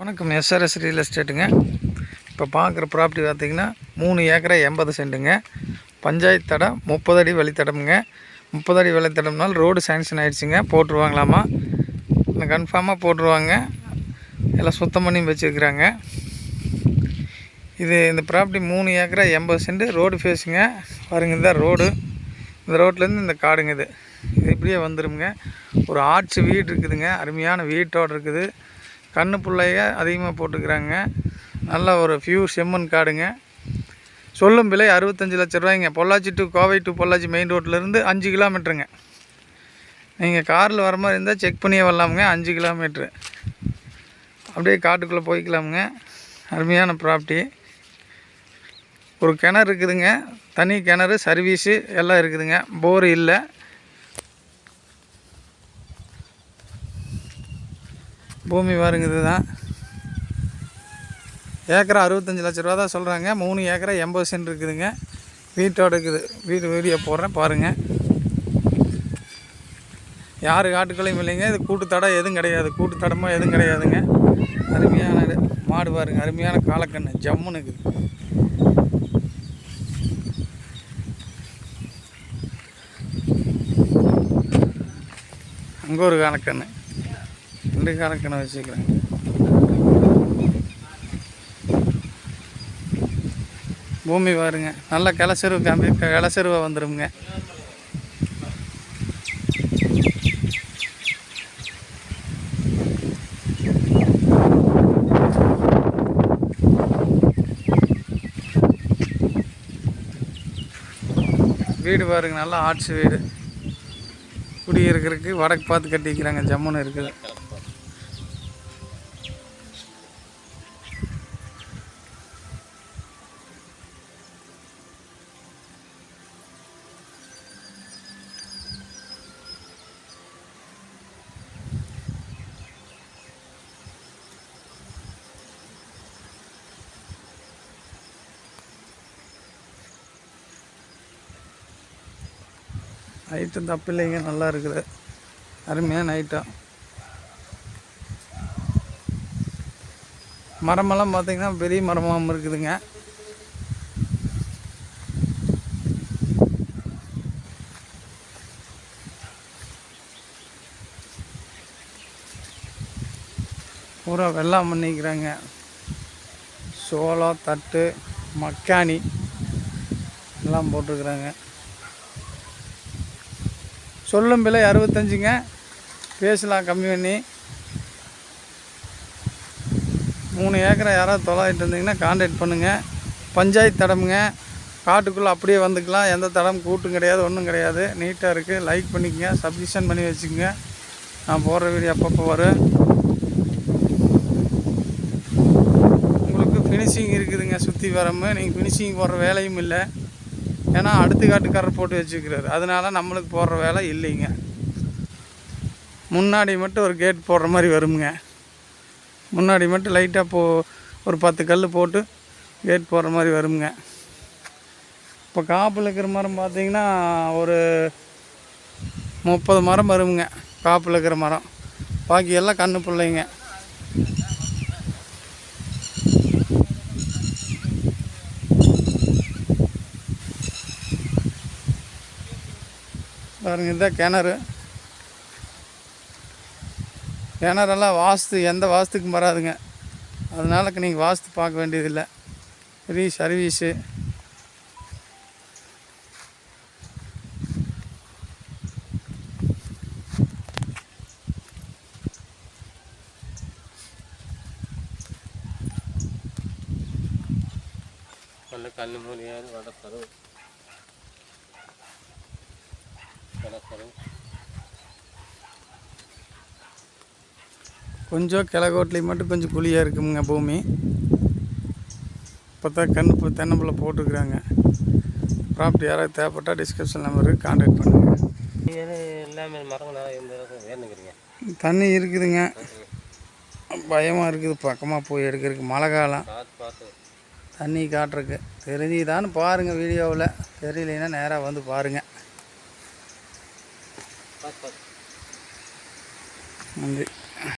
வணக்கம். SRS real எஸ்டேட்டுங்க இப்போ பார்க்குற ப்ராப்பர்ட்டி பார்த்தீங்கன்னா மூணு ஏக்கரை எண்பது சென்ட்டுங்க. பஞ்சாயத்து தடம் முப்பது அடி வழித்தடம்ங்க முப்பது அடி வழித்தடம்னால் ரோடு சேங்ஷன் ஆகிடுச்சிங்க போட்டுருவாங்களாமா? இல்லை கன்ஃபார்மாக போட்டுருவாங்க. எல்லாம் சுத்தம் பண்ணி வச்சுருக்குறாங்க. இது இந்த ப்ராப்பர்ட்டி மூணு ஏக்கரை எண்பது சென்ட் ரோடு ஃபேஸுங்க பாருங்க இதுதான் ரோடு இந்த ரோட்லேருந்து இந்த காடுங்க இது. இது இப்படியே வந்துருங்க ஒரு ஆட்சி வீடு இருக்குதுங்க. அருமையான வீட்டோடு இருக்குது. கண்ணு பிள்ளைய அதிகமாக போட்டுக்கிறாங்க. நல்ல ஒரு ஃபியூ செம்மன் காடுங்க. சொல்லும் விலை அறுபத்தஞ்சு லட்ச ரூபாய்ங்க. Pollachi to Kovai to Pollachi main ரோட்லேருந்து அஞ்சு கிலோமீட்டருங்க நீங்கள் காரில் வர மாதிரி இருந்தால் செக் பண்ணியே வரலாமுங்க. அஞ்சு கிலோமீட்ரு அப்படியே காட்டுக்குள்ளே போய்க்கலாமுங்க. அருமையான ப்ராப்பர்ட்டி ஒரு கிணறு இருக்குதுங்க. தனி கிணறு சர்வீஸு எல்லாம் இருக்குதுங்க. போர் இல்லை. பூமி பாருங்க இதுதான். ஏக்கரா அறுபத்தஞ்சு லட்ச ரூபா தான் சொல்கிறாங்க மூணு ஏக்கரா எண்பது சென்ட் இருக்குதுங்க. வீட்டோட இருக்குது. வீடு வீடியோ போடுறேன் பாருங்கள் யார் காட்டுக்களையும் இல்லைங்க. இது கூட்டுத்தடம் எதுவும் கிடையாது. கூட்டுத்தடமோ எதுவும் கிடையாதுங்க. அருமையான மாடு பாருங்க. அருமையான காலக்கண்ணு. ஜம்முன்னு இருக்குது. அங்கே ஒரு காலக்கண்ணு. ரெண்டு காலக்கண்ணை வச்சுக்கிறேன். பூமி பாருங்க. நல்ல கிளச்செருவு கம்பி கிளச்செருவை வந்துடுங்க வீடு பாருங்க நல்லா ஆட்சி வீடு. குடியிருக்கிறதுக்கு வடக்கு பார்த்து கட்டிக்கிறாங்க ஜம்முன்னு இருக்குது. நைட்டு தப்பு இல்லைங்க நல்லா இருக்குது. அருமையான நைட்டாக மரமெல்லாம் பார்த்தீங்கன்னா பெரிய மரமாகவும் இருக்குதுங்க. பூரா வெள்ளம் பண்ணிக்கிறாங்க. சோளம் தட்டு மக்காணி எல்லாம் போட்டிருக்குறாங்க. சொல்லும் விலை அறுபத்தஞ்சுங்க. பேசலாம் கம்மி பண்ணி. மூணு ஏக்கரை யாராவது தொலாயிட்டு இருந்தீங்கன்னா காண்டாக்ட் பண்ணுங்கள் பஞ்சாயத்து தடமுங்க. காட்டுக்குள்ளே அப்படியே வந்துக்கலாம். எந்த தடம் கூட்டும் கிடையாது ஒன்றும் கிடையாது. நீட்டாக இருக்குது லைக் பண்ணிக்கங்க. சப்மிஷன் பண்ணி வச்சுக்கோங்க. நான் போடுற வீடியோ அப்பப்போ வரும். உங்களுக்கு ஃபினிஷிங் இருக்குதுங்க. சுற்றி வரமு நீங்கள் ஃபினிஷிங் போடுற வேலையும் இல்லை. ஏன்னா அடுத்த காட்டுக்காரர் போட்டு வச்சுக்கிறாரு. அதனால நம்மளுக்கு போடுற வேலை இல்லைங்க. முன்னாடி மட்டும் ஒரு கேட் போடுற மாதிரி வருங்க முன்னாடி மட்டும் லைட்டாக போ ஒரு பத்து கல் போட்டு கேட் போடுற மாதிரி வருங்க இப்போ காப்பில் இருக்கிற மரம் பார்த்தீங்கன்னா ஒரு முப்பது மரம் வருங்க காப்பில் இருக்கிற மரம். பாக்கி எல்லாம் கண்ணு பிள்ளைங்க. பாருங்கள் இதுதான் கிணறு. கிணறெல்லாம் வாஸ்து எந்த வாஸ்துக்கும் வராதுங்க. அதனால நீங்கள் வாஸ்து பார்க்க வேண்டியதில்லை. Free service. கல் மூலியாது வளர்த்தரும் கொஞ்சம் கிழக்கோட்லேயும் மட்டும் கொஞ்சம் குழியாக இருக்குங்க பூமி. இப்போ தான் கண்ணு தென்னம்பிள்ளை போட்டுருக்குறாங்க. ப்ராப்பர்ட்டி யாராவது தேவைப்பட்டால் டிஸ்கிரிப்ஷன் நம்பருக்கு கான்டாக்ட் பண்ணுங்கள் தண்ணி இருக்குதுங்க. பயமாக இருக்குது பக்கமாக போய் எடுக்கிறதுக்கு மழை காலம். தண்ணி காட்டுறக்கு தெரிஞ்சுதான்னு பாருங்கள் வீடியோவில். தெரியலைன்னா நேராக வந்து பாருங்கள் பார்த்து பார்த்து நன்றி